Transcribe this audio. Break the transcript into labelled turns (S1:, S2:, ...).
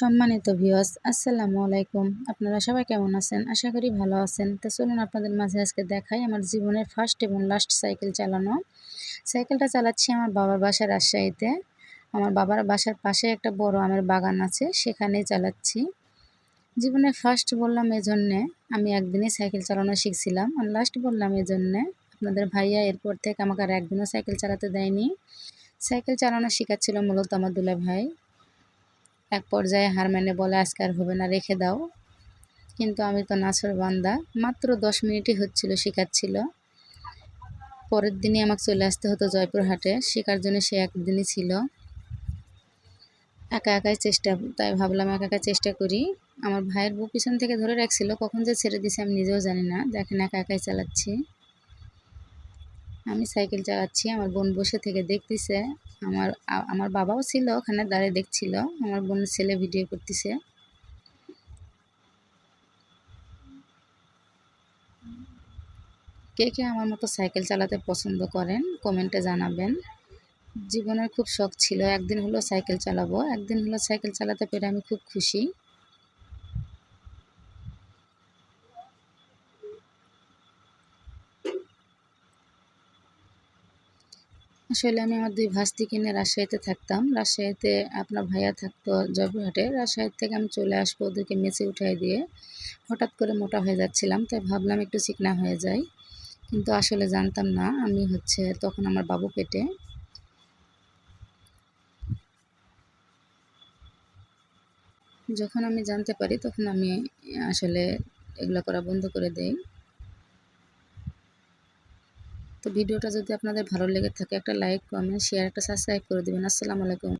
S1: সম্মানিত ভিউয়ার্স আসসালামু আলাইকুম। আপনারা সবাই কেমন আছেন? আশা করি ভালো আছেন। তো চলুন আপনাদের মাঝে আজকে দেখাই আমার জীবনের ফার্স্ট এবং লাস্ট সাইকেল চালানো। সাইকেলটা চালাচ্ছি আমার বাবার বাসার রাজশাহীতে। আমার বাবার বাসার পাশে একটা বড় আমের বাগান আছে, সেখানেই চালাচ্ছি। জীবনে ফার্স্ট বললাম এজন্যে আমি একদিনই সাইকেল চালানো শিখছিলাম। আর লাস্ট বললাম এজন্যে আপনাদের ভাইয়া এরপর থেকে আমাকে আর একদিনও সাইকেল চালাতে দেয়নি। সাইকেল চালানো শেখাচ্ছিল মূলত আমার দুলা ভাই এক পর্যায়ে হার মেনে বলে, আজকে আর হবে না, রেখে দাও। কিন্তু আমি তো নাছর বান্দা, মাত্র দশ মিনিটই হচ্ছিল শেখাচ্ছিল পরের দিনই আমাকে চলে আসতে হতো জয়পুরহাটে শেখার জন্য সে একদিনই ছিল। একা একাই চেষ্টা, তাই ভাবলাম একা একা চেষ্টা করি। আমার ভাইয়ের বউ পিছন থেকে ধরে রাখছিল, কখন যে ছেড়ে দিছে আমি নিজেও জানি না। দেখেন, একা একাই চালাচ্ছি। আমি সাইকেল চালাচ্ছি, আমার বোন বসে থেকে দেখতেছে। আমার আমার বাবাও ছিল ওখানে দাঁড়িয়ে দেখছিল। আমার বোনের ছেলে ভিডিও করতেছে। কে কে আমার মতো সাইকেল চালাতে পছন্দ করেন কমেন্টে জানাবেন। জীবনের খুব শখ ছিল, একদিন হলো সাইকেল চালাবো, একদিন হলো সাইকেল চালাতে পেরে আমি খুব খুশি। আসলে আমি আমার দুই ভাস্তি কিনে রাজশাহীতে থাকতাম। রাজশাহীতে আপনার ভাইয়া থাকতো জয়পুরহাটে। রাজশাহী থেকে আমি চলে আসব ওদেরকে মেচে উঠাই দিয়ে। হঠাৎ করে মোটা হয়ে যাচ্ছিলাম, তাই ভাবলাম একটু চিকনা হয়ে যাই। কিন্তু আসলে জানতাম না, আমি হচ্ছে তখন আমার বাবু পেটে। যখন আমি জানতে পারি, তখন আমি আসলে এগুলো করা বন্ধ করে দেই। তো ভিডিওটা যদি আপনাদের ভালো লেগে থাকে, একটা লাইক কমেন্ট শেয়ার একটা সাবস্ক্রাইব করে দেবেন। আসসালামু আলাইকুম।